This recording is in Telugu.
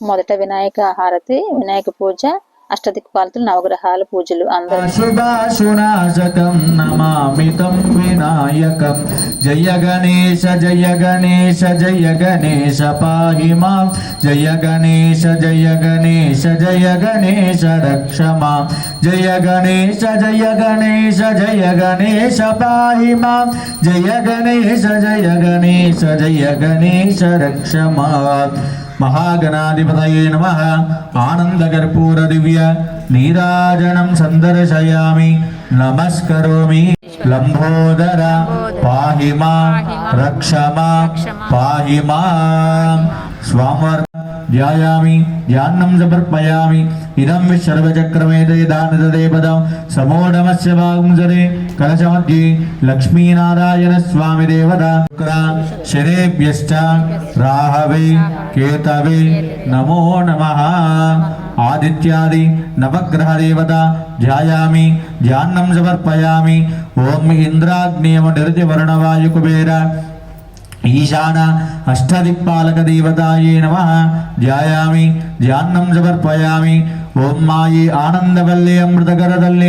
మొదట వినాయక హారతి వినాయక పూజ అష్టదిక్పాలతులు నవగ్రహాల పూజలు అందరూ. నమామితం వినాయకం. జయ గణేశ జయ గణేశ జయ గణేశ పాహి మాం. జయ గణేశ జయ గణేశ జయ గణేశ రక్ష మాం. జయ గణేశ జయ గణేశ జయ గణేశ పాహి మాం. జయ గణేశ జయ గణేశ జయ గణేశ రక్ష మహాగణాధిపతయే నమ. ఆనందకర్పూర దివ్య నీరాజనం సందర్శయామి. నమస్కరోమి. లంబోదర పాహి మా రక్ష మా పాహి మా స్వామర్ ధ్యాయామి. ధ్యానం సమర్పయామి. ఇదం విశ్వచక్రమేదే సమో నమస్య భాగుంజరే కలశమధ్యే లక్ష్మీనారాయణ స్వామి దేవత శుక్ర శరేభ్యశ్చ రాహవే కేతవే నమో నమ ఆదిత్యాది నవగ్రహ దేవత ధ్యాయామి ధ్యానం సమర్పయామి ఓం ఇంద్రాగ్నేయమ నిరతి వర్ణవాయు కుబేర ఈశాన అష్టదిక్పాలక దేవతాయే నమ ధ్యాయామి ధ్యానం సమర్పయామి ಓಂ ಮಾಯಿ ಅಮೃತಗರದಲ್ಲಿ